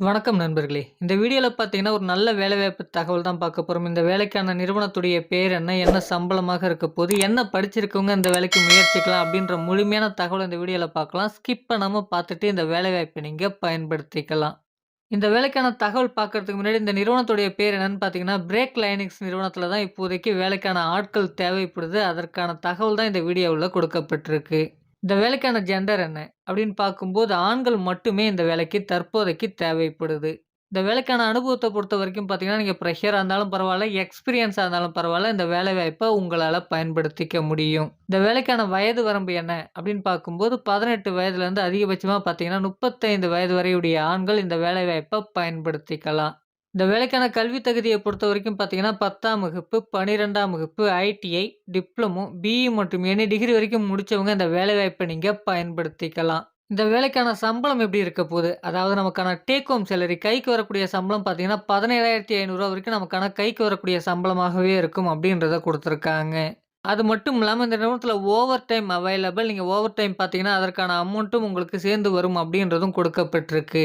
வணக்கம் நண்பர்களே! இந்த வீடியோவில் பார்த்தீங்கன்னா, ஒரு நல்ல வேலைவாய்ப்பு தகவல் தான் பார்க்க போகிறோம் இந்த வேலைக்கான நிறுவனத்துடைய பேர் என்ன? என்ன சம்பளமாக இருக்க போது? என்ன படிச்சிருக்கவங்க இந்த வேலைக்கு முயற்சிக்கலாம்? அப்படின்ற முழுமையான தகவல் இந்த வீடியோவில் பார்க்கலாம். ஸ்கிப் பண்ணாமல் பார்த்துட்டு இந்த வேலைவாய்ப்பை நீங்கள் பயன்படுத்திக்கலாம். இந்த வேலைக்கான தகவல் பார்க்கறதுக்கு முன்னாடி இந்த நிறுவனத்துடைய பேர் என்னன்னு பார்த்தீங்கன்னா, பிரேக் லைனிக்ஸ் நிறுவனத்தில் தான் இப்போதைக்கு வேலைக்கான ஆட்கள் தேவைப்படுது. அதற்கான தகவல் தான் இந்த வீடியோவில் கொடுக்கப்பட்டிருக்கு. இந்த வேலைக்கான ஜெண்டர் என்ன? அப்படின்னு பார்க்கும்போது, ஆண்கள் மட்டுமே இந்த வேலைக்கு தற்போதைக்கு தேவைப்படுது. இந்த வேலைக்கான அனுபவத்தை பொறுத்த வரைக்கும் பார்த்தீங்கன்னா, நீங்கள் ப்ரெஷராக இருந்தாலும் பரவாயில்ல எக்ஸ்பீரியன்ஸாக இருந்தாலும் பரவாயில்ல இந்த வேலைவாய்ப்ப உங்களால் பயன்படுத்திக்க முடியும். இந்த வேலைக்கான வயது வரம்பு என்ன? அப்படின்னு பார்க்கும்போது, பதினெட்டு வயதுலேருந்து அதிகபட்சமாக பார்த்தீங்கன்னா, 35 வயது வரையுடைய ஆண்கள் இந்த வேலைவாய்ப்ப பயன்படுத்திக்கலாம். இந்த வேலைக்கான கல்வி தகுதிய பொறுத்தவரைக்கும் பார்த்தீங்கன்னா, 10ஆம் வகுப்பு, 12ஆம் வகுப்பு, ஐடிஐ, டிப்ளமோ, பிஇ மற்றும் எனி டிகிரி வரைக்கும் முடிச்சவங்க இந்த வேலைவாய்ப்ப நீங்க பயன்படுத்திக்கலாம். இந்த வேலைக்கான சம்பளம் எப்படி இருக்க போது? அதாவது நமக்கான டேக் ஹோம் சேலரி கைக்கு வரக்கூடிய சம்பளம் பார்த்தீங்கன்னா, ரூ. 17,500 வரைக்கும் நமக்கான கைக்கு வரக்கூடிய சம்பளமாகவே இருக்கும் அப்படின்றத குடுத்துருக்காங்க. அது மட்டும் இல்லாம இந்த நிறுவனத்தில ஓவர் டைம் அவைலபிள். நீங்க ஓவர் டைம் பார்த்தீங்கன்னா, அதற்கான அமௌண்ட்டும் உங்களுக்கு சேர்ந்து வரும் அப்படின்றதும் கொடுக்கப்பட்டிருக்கு.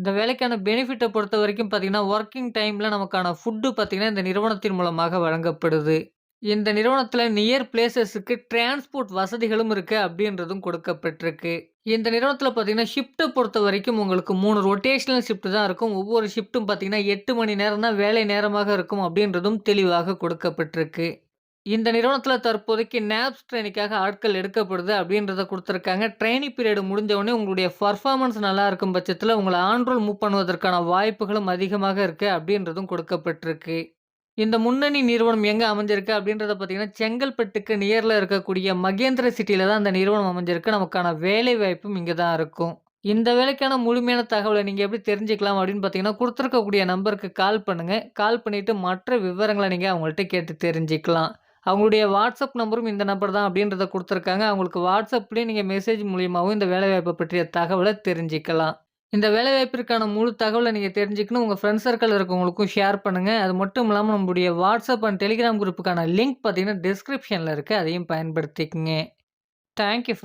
இந்த வேலைக்கான பெனிஃபிட்டை பொறுத்த வரைக்கும் பார்த்தீங்கன்னா, ஒர்க்கிங் டைமில் நமக்கான ஃபுட்டு பார்த்தீங்கன்னா, இந்த நிறுவனத்தின் மூலமாக வழங்கப்படுது. இந்த நிறுவனத்தில் நியர் பிளேசஸுக்கு டிரான்ஸ்போர்ட் வசதிகளும் இருக்குது அப்படின்றதும் கொடுக்கப்பட்டிருக்கு. இந்த நிறுவனத்தில பார்த்தீங்கன்னா, பொறுத்த வரைக்கும் உங்களுக்கு மூணு ரொட்டேஷனல் ஷிஃப்ட் தான் இருக்கும். ஒவ்வொரு ஷிஃப்ட்டும் பார்த்தீங்கன்னா, எட்டு மணி நேரம் தான் வேலை நேரமாக இருக்கும் அப்படின்றதும் தெளிவாக கொடுக்கப்பட்டிருக்கு. இந்த நிறுவனத்தில் தற்போதைக்கு நேப்ஸ் ட்ரெயினிக்காக ஆட்கள் எடுக்கப்படுது அப்படின்றத கொடுத்துருக்காங்க ட்ரெய்னி பீரியடு முடிஞ்சவுடனே உங்களுடைய பர்ஃபார்மன்ஸ் நல்லா இருக்கும் பட்சத்தில் உங்களை ஆன் மூவ் பண்ணுவதற்கான வாய்ப்புகளும் அதிகமாக இருக்குது அப்படின்றதும் கொடுக்கப்பட்டிருக்கு. இந்த முன்னணி நிறுவனம் எங்கே அமைஞ்சிருக்கு அப்படின்றத பார்த்தீங்கன்னா, செங்கல்பட்டுக்கு நியரில் இருக்கக்கூடிய மகேந்திர சிட்டியில் தான் இந்த நிறுவனம் அமைஞ்சிருக்கு. நமக்கான வேலைவாய்ப்பும் இங்கே தான் இருக்கும். இந்த வேலைக்கான முழுமையான தகவலை நீங்கள் எப்படி தெரிஞ்சுக்கலாம் அப்படின்னு பார்த்தீங்கன்னா, கொடுத்துருக்கக்கூடிய நம்பருக்கு கால் பண்ணுங்கள் கால் பண்ணிவிட்டு மற்ற விவரங்களை நீங்கள் அவங்கள்ட்ட கேட்டு தெரிஞ்சுக்கலாம். அவங்களுடைய வாட்ஸ்அப் நம்பரும் இந்த நம்பர் தான் அப்படின்றத கொடுத்துருக்காங்க அவங்களுக்கு வாட்ஸ்அப்லேயே நீங்கள் மெசேஜ் மூலியமாகவும் இந்த வேலைவாய்ப்பை பற்றிய தகவலை தெரிஞ்சுக்கலாம். இந்த வேலைவாய்ப்பிற்கான முழு தகவலை நீங்கள் தெரிஞ்சுக்கணும். உங்கள் ஃப்ரெண்ட்ஸ் சர்க்கிள் இருக்கவங்களுக்கும் ஷேர் பண்ணுங்கள் அது மட்டும் இல்லாமல் நம்முடைய வாட்ஸ்அப் அண்ட் டெலிகிராம் குரூப்புக்கான லிங்க் பார்த்தீங்கன்னா, டிஸ்கிரிப்ஷனில் இருக்குது அதையும் பயன்படுத்திக்கங்க. Thank you